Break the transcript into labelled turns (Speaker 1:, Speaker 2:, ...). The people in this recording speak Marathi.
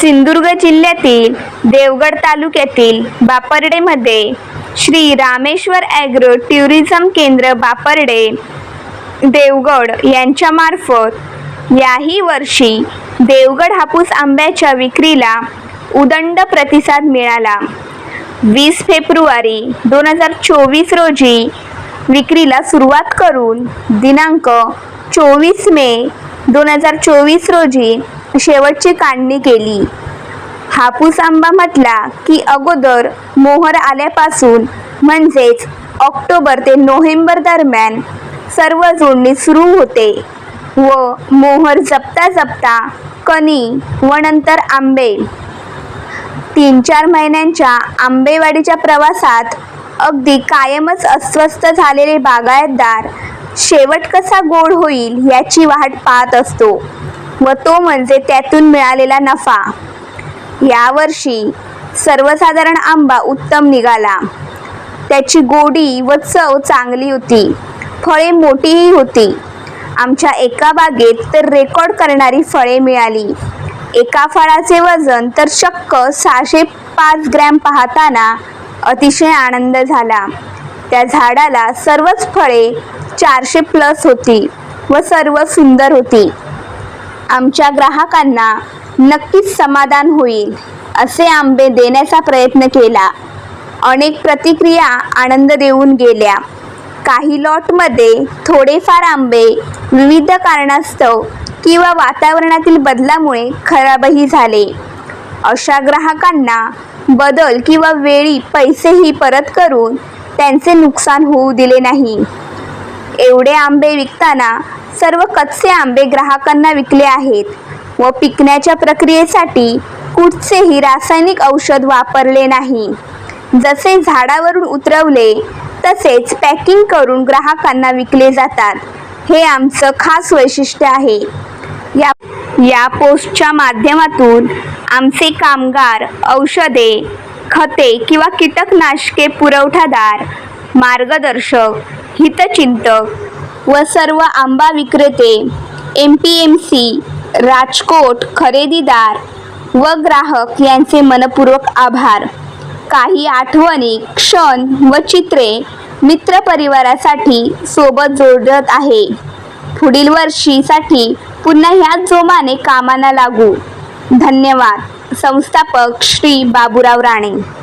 Speaker 1: सिंधुदुर्ग जिल्ह्यातील देवगड तालुक्यातील बापर्डेमध्ये श्री रामेश्वर ॲग्रो टुरिझम केंद्र बापर्डे देवगड यांच्यामार्फत याही वर्षी देवगड हापूस आंब्याच्या विक्रीला उदंड प्रतिसाद मिळाला. वीस फेब्रुवारी दोन हजार चोवीस रोजी विक्रीला सुरुवात करून दिनांक चोवीस मे दोन हजार चोवीस रोजी शेवटची काढणी केली. हापूस आंबा म्हटला की अगोदर मोहर आल्यापासून म्हणजेच ऑक्टोबर ते नोव्हेंबर दरम्यान सर्व जोडणी सुरू होते व मोहर जपता जपता कणी व नंतर आंबे. तीन चार महिन्यांच्या आंबेवाडीच्या प्रवासात अगदी कायमच अस्वस्थ झालेले बागायतदार शेवट कसा गोड होईल याची वाट पाहत असतो. व तो म्हणजे त्यातून मिळालेला नफा. यावर्षी सर्वसाधारण आंबा उत्तम निघाला. त्याची गोडी व चव चांगली होती. फळे मोठीही होती. आमच्या एका बागेत तर रेकॉर्ड करणारी फळे मिळाली. एका फळाचे वजन तर चक्क सहाशे पाच ग्रॅम पाहताना अतिशय आनंद झाला. त्या झाडाला सर्वच फळे चारशे प्लस होती व सर्व सुंदर होती. आमच्या ग्राहकांना नक्कीच समाधान होईल असे आंबे देण्याचा प्रयत्न केला. अनेक प्रतिक्रिया आनंद देऊन गेल्या. काही लॉटमध्ये थोडेफार आंबे विविध कारणास्तव किंवा वातावरणातील बदलामुळे खराबही झाले. अशा ग्राहकांना बदल किंवा वेळी पैसेही परत करून त्यांचे नुकसान होऊ दिले नाही. एवढे आंबे विकताना सर्व कच्चे आंबे ग्राहकांना विकले आहेत व पिकण्याच्या प्रक्रियेसाठी कुठचेही रासायनिक औषध वापरले नाही. जसे झाडावरून उतरवले तसेच पॅकिंग करून ग्राहकांना विकले जातात. हे आमचं खास वैशिष्ट्य आहे. या या पोस्टच्या माध्यमातून आमचे कामगार औषधे खते किंवा कीटकनाशके पुरवठादार मार्गदर्शक हितचिंतक व सर्व आंबा विक्रेते M P M C Rajkot खरेदीदार व ग्राहक यांचे मनपूर्वक आभार. काही आठवणी क्षण व चित्रे मित्रपरिवारासाठी सोबत जोडत आहे. पुढील वर्षीसाठी पुन्हा ह्याच जोमाने कामाला लागू. धन्यवाद. संस्थापक श्री बाबूराव राणे.